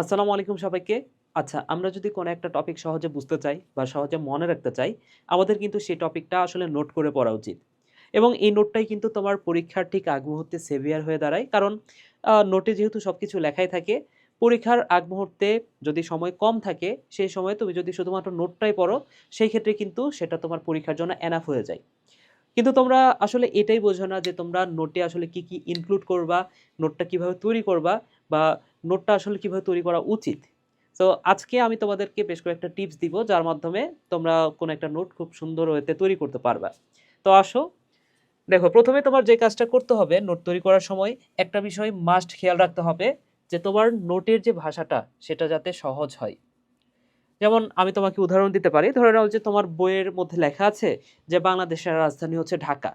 আসসালামু আলাইকুম সবাইকে। আচ্ছা, আমরা যদি কোনো একটা টপিক সহজে বুঝতে চাই বা সহজে মনে রাখতে চাই, আমাদের কিন্তু সেই টপিকটা আসলে নোট করে পড়া উচিত। এবং এই নোটটাই কিন্তু তোমার পরীক্ষার ঠিক আগ মুহূর্তে সেভিয়ার হয়ে দাঁড়ায়। কারণ নোটে যেহেতু সব কিছু লেখাই থাকে, পরীক্ষার আগ মুহূর্তে যদি সময় কম থাকে, সেই সময়ে তুমি যদি শুধুমাত্র নোটটাই পড়ো, সেই ক্ষেত্রে কিন্তু সেটা তোমার পরীক্ষার জন্য এনাফ হয়ে যায়। কিন্তু তোমরা আসলে এটাই বোঝো না যে তোমরা নোটে আসলে কি, কি ইনক্লুড করবা, নোটটা কীভাবে তৈরি করবা বা নোটটা আসলে কীভাবে তৈরি করা উচিত। তো আজকে আমি তোমাদেরকে বেশ কয়েকটা টিপস দিব যার মাধ্যমে তোমরা কোনো একটা নোট খুব সুন্দর ওয়েতে তৈরি করতে পারবা। তো আসো, দেখো প্রথমে তোমার যে কাজটা করতে হবে নোট তৈরি করার সময় একটা বিষয় মাস্ট খেয়াল রাখতে হবে যে তোমার নোটের যে ভাষাটা সেটা যাতে সহজ হয়। যেমন আমি তোমাকে উদাহরণ দিতে পারি। ধরে নাও যে তোমার বইয়ের মধ্যে লেখা আছে যে বাংলাদেশের রাজধানী হচ্ছে ঢাকা।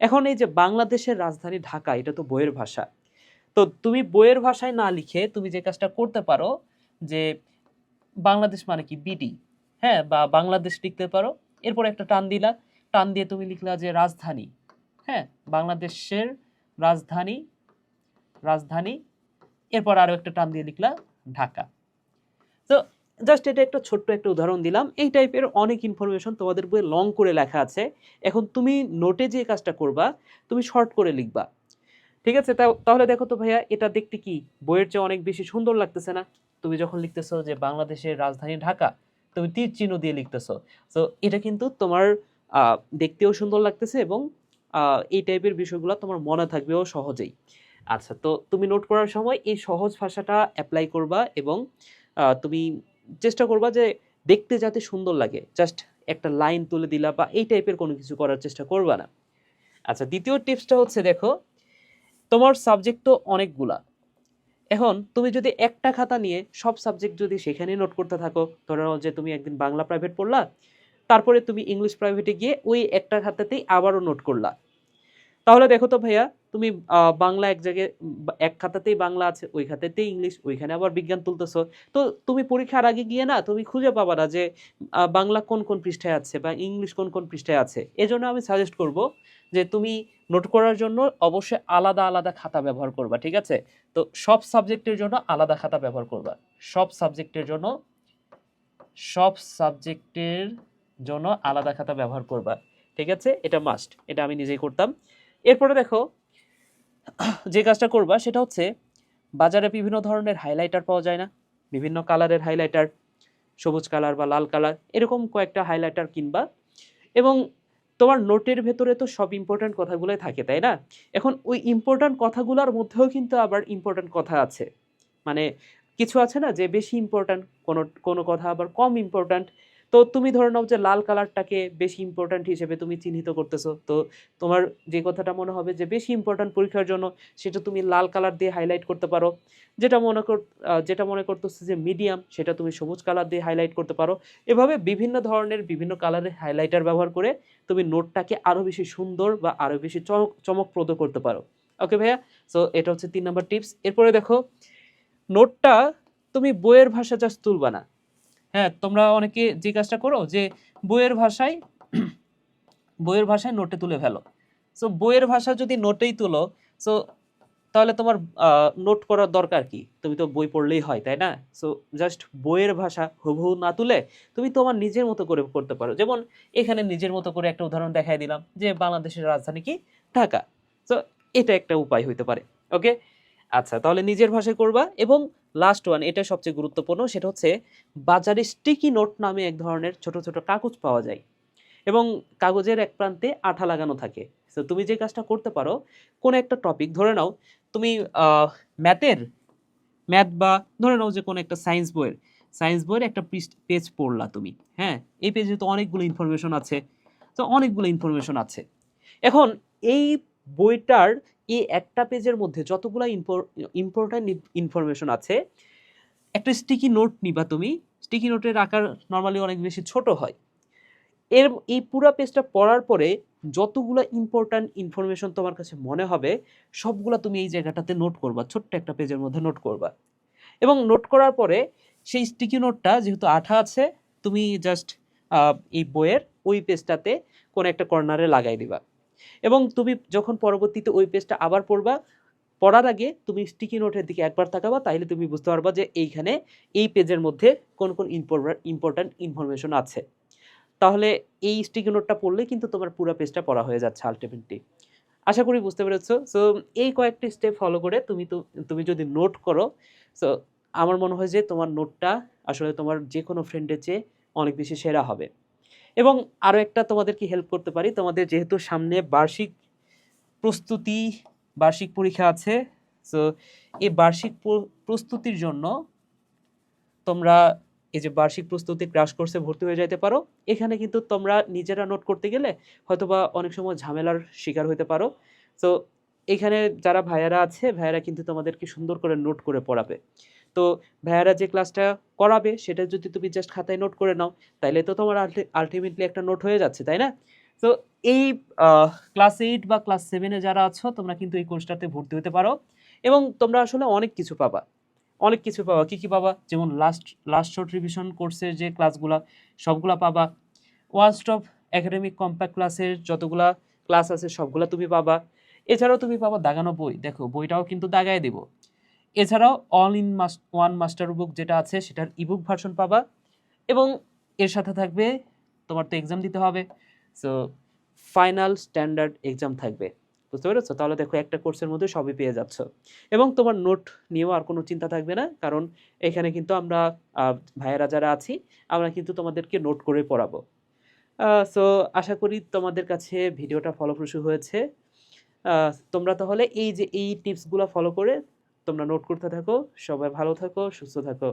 এখন এই যে বাংলাদেশের রাজধানী ঢাকা এটা তো বইয়ের ভাষা। তো তুমি বইয়ের ভাষায় না লিখে তুমি যে কাজটা করতে পারো যে বাংলাদেশ মানে কি বিডি, হ্যাঁ? বা বাংলাদেশ লিখতে পারো। এরপর একটা টান দিলা। টান দিয়ে তুমি লিখলা যে রাজধানী, হ্যাঁ? বাংলাদেশের রাজধানী, রাজধানী। এরপর আরও একটা টান দিয়ে লিখলা ঢাকা। তো জাস্ট এটা একটা ছোট্ট একটা উদাহরণ দিলাম। এই টাইপের অনেক ইনফরমেশন তোমাদের বইয়ে লং করে লেখা আছে। এখন তুমি নোটে যে কাজটা করবা, তুমি শর্ট করে লিখবা। ঠিক আছে? তাহলে দেখো তো ভাইয়া এটা দেখতে কি বইয়ের চেয়ে অনেক বেশি সুন্দর লাগতেছে না? তুমি যখন লিখতেছো যে বাংলাদেশের রাজধানী ঢাকা, তুমি তীর চিহ্ন দিয়ে লিখতেছো। তো এটা কিন্তু তোমার দেখতেও সুন্দর লাগতেছে এবং এই টাইপের বিষয়গুলো তোমার মনে থাকবেও সহজেই। আচ্ছা তো তুমি নোট করার সময় এই সহজ ভাষাটা অ্যাপ্লাই করবা এবং তুমি চেষ্টা করবা যে দেখতে যাতে সুন্দর লাগে। জাস্ট একটা লাইন তুলে দিলা বা এই টাইপের কোনো কিছু করার চেষ্টা করবা না। আচ্ছা দ্বিতীয় টিপসটা হচ্ছে দেখো, তোমার সাবজেক্ট তো অনেকগুলা। এখন তুমি যদি একটা খাতা নিয়ে সব সাবজেক্ট যদি সেখানে নোট করতে থাকো, ধরে নাও যে তুমি একদিন বাংলা প্রাইভেট পড়লা, তারপরে তুমি ইংলিশ প্রাইভেটে গিয়ে ওই একটা খাতাতেই আবারও নোট করলা। তাহলে দেখো তো ভাইয়া তুমি বাংলা এক জায়গায় এক খাতাতেই বাংলা আছে, ওই খাতাতেই ইংলিশ, ওইখানে আবার বিজ্ঞান তুলতেছো। তো তুমি পরীক্ষার আগে গিয়ে না তুমি খুঁজে পাবা না যে বাংলা কোন, কোন পৃষ্ঠায় আছে বা ইংলিশ কোন, কোন পৃষ্ঠায় আছে। এজন্য আমি সাজেস্ট করব যে তুমি নোট করার জন্য অবশ্যই আলাদা, আলাদা খাতা ব্যবহার করবা। ঠিক আছে? তো সব সাবজেক্টের জন্য আলাদা খাতা ব্যবহার করবা। সব সাবজেক্টের জন্য সব সাবজেক্টের জন্য আলাদা খাতা ব্যবহার করবা। ঠিক আছে? এটা মাস্ট। এটা আমি নিজেই করতাম। এরপরে দেখো যে কাজটা করবা সেটা হচ্ছে বাজারে বিভিন্ন ধরনের হাইলাইটার পাওয়া যায় না? বিভিন্ন কালারের হাইলাইটার, সবুজ কালার বা লাল কালার এরকম কয়েকটা হাইলাইটার কিনবা এবং তোমার নোটের ভেতরে তো সব ইম্পোর্টেন্ট কথাগুলোই থাকে, তাই না? এখন ওই ইম্পোর্টেন্ট কথাগুলোর মধ্যেও কিন্তু আবার ইম্পোর্টেন্ট কথা আছে। মানে কিছু আছে না যে বেশি ইম্পোর্টেন্ট, কোনো, কোনো কথা আবার কম ইম্পোর্টেন্ট। তো তুমি ধরে নাও যে লাল কালারটাকে বেশি ইম্পর্ট্যান্ট হিসেবে তুমি চিহ্নিত করতেছো। তো তোমার যে কথাটা মনে হবে যে বেশি ইম্পর্ট্যান্ট পরীক্ষার জন্য সেটা তুমি লাল কালার দিয়ে হাইলাইট করতে পারো। যেটা মনে কর যেটা মনে করতেছো যে মিডিয়াম সেটা তুমি সবুজ কালার দিয়ে হাইলাইট করতে পারো। এভাবে বিভিন্ন ধরনের বিভিন্ন কালারের হাইলাইটার ব্যবহার করে তুমি নোটটাকে আরও বেশি সুন্দর বা আরও বেশি চমক চমকপ্রদ করতে পারো। ওকে ভাইয়া? সো এটা হচ্ছে তিন নম্বর টিপস। এরপরে দেখো, নোটটা তুমি বইয়ের ভাষা জাস্ট তুলবা না। হ্যাঁ, তোমরা অনেকে যে কাজটা করো যে বইয়ের ভাষায় বইয়ের ভাষায় নোটে তুলে ফেলো। সো বইয়ের ভাষা যদি নোটেই তুলো, সো তাহলে তোমার নোট করার দরকার কি? তুমি তো বই পড়লেই হয়, তাই না? সো জাস্ট বইয়ের ভাষা হুবহু না তুলে তুমি তোমার নিজের মতো করে করতে পারো। যেমন এখানে নিজের মতো করে একটা উদাহরণ দেখাই দিলাম যে বাংলাদেশের রাজধানী কি? ঢাকা। সো এটা একটা উপায় হইতে পারে। ওকে? আচ্ছা তাহলে নিজের ভাষায় করবা এবং লাস্ট ওয়ান এটা সবচেয়ে গুরুত্বপূর্ণ সেটা হচ্ছে বাজারে স্টিকি নোট নামে এক ধরনের ছোট, ছোট কাগজ পাওয়া যায়। এবং কাগজের এক প্রান্তে আঠা লাগানো থাকে। সো তুমি যে কাজটা করতে পারো, কোনো একটা টপিক ধরে নাও তুমি ম্যাথের ম্যাথ বা ধরে নাও যে কোনো একটা সায়েন্স বইয়ের, সায়েন্স বইয়ের একটা পেজ পড়লা তুমি। হ্যাঁ? এই পেজে তো অনেকগুলো ইনফরমেশন আছে। তো অনেকগুলো ইনফরমেশন আছে। এখন এই বইটার এই একটা পেজের মধ্যে যতগুলা ইম্পোর ইম্পোর্টেন্ট ইনফরমেশন আছে, একটা স্টিকি নোট নিবা তুমি। স্টিকি নোটের আকার নর্মালি অনেক বেশি ছোট হয়। এর এই পুরা পেজটা পড়ার পরে যতগুলা ইম্পোর্টেন্ট ইনফরমেশন তোমার কাছে মনে হবে, সবগুলা তুমি এই জায়গাটাতে নোট করবা। ছোট্ট একটা পেজের মধ্যে নোট করবা। এবং নোট করার পরে সেই স্টিকি নোটটা যেহেতু আঠা আছে, তুমি জাস্ট এই বইয়ের ওই পেজটাতে কোনো একটা কর্নারে লাগাই দিবা। এবং তুমি যখন পরবর্তীতে ওই পেজটা আবার পড়বা, পড়ার আগে তুমি স্টিকি নোটের দিকে একবার তাকাবা তাহলে তুমি বুঝতে পারবা যে এইখানে এই পেজের মধ্যে কোন কোন ইম্পর্ট্যান্ট ইনফরমেশন আছে। তাহলে এই স্টিকি নোটটা পড়লে কিন্তু তোমার পুরো পেজটা পড়া হয়ে যাচ্ছে আলটিমেটলি আশা করি বুঝতে পেরেছ। সো এই কয়েকটি স্টেপ ফলো করে তুমি তো তুমি যদি নোট করো সো আমার মনে হয় যে তোমার নোটটা আসলে তোমার যে কোনো ফ্রেন্ডের চেয়ে অনেক বেশি সেরা হবে। এবং আরও একটা তোমাদেরকে হেল্প করতে পারি। তোমাদের যেহেতু সামনে বার্ষিক প্রস্তুতি, বার্ষিক পরীক্ষা আছে সো এই বার্ষিক প্রস্তুতির জন্য তোমরা এই যে বার্ষিক প্রস্তুতি ক্রাশ কোর্সে ভর্তি হয়ে যাইতে পারো। এখানে কিন্তু তোমরা নিজেরা নোট করতে গেলে হয়তোবা অনেক সময় ঝামেলার শিকার হতে পারো। তো এখানে যারা ভাইয়ারা আছে, ভাইয়ারা কিন্তু তোমাদেরকে সুন্দর করে নোট করে পড়াবে। তো ভাইয়ারা যে ক্লাসটা করাবে, সেটা যদি তুমি জাস্ট খাতায় নোট করে নাও, তাইলে তো তোমার আলটিমেটলি একটা নোট হয়ে যাচ্ছে, তাই না? তো এই ক্লাস এইট বা ক্লাস সেভেনে যারা আছো, তোমরা কিন্তু এই কোর্সটাতে ভর্তি হতে পারো এবং তোমরা আসলে অনেক কিছু পাবা। অনেক কিছু পাবা। কী কী পাবা? যেমন লাস্ট লাস্ট শর্ট রিভিশন কোর্সের যে ক্লাসগুলা সবগুলা পাবা। ওয়ান স্টপ একাডেমিক কম্প্যাক্ট ক্লাসের যতগুলা ক্লাস আছে, সবগুলা তুমি পাবা। এছাড়াও তুমি পাবা দাগানো বই। দেখো, বইটাও কিন্তু দাগায় দেব। এছাড়াও all in one master book যেটা আছে, সেটার ইবুক ভার্সন পাবা এবং এর সাথে থাকবে, তোমার তো এক্সাম দিতে হবে। সো ফাইনাল স্ট্যান্ডার্ড এক্সাম থাকবে। বুঝতে পেরেছ? তাহলে দেখো একটা কোর্সের মধ্যে সবই পেয়ে যাচ্ছ। এবং তোমার নোট নিয়েও আর কোনো চিন্তা থাকবে না, কারণ এখানে কিন্তু আমরা ভাইয়েরা যারা আছি, আমরা কিন্তু তোমাদেরকে নোট করে পড়াবো। সো আশা করি তোমাদের কাছে ভিডিওটা ফলপ্রসূ হয়েছে। তোমরা তাহলে এই যে এই টিপসগুলো ফলো করে তোমরা নোট করতে থাকো। সবাই ভালো থাকো সুস্থ থাকো।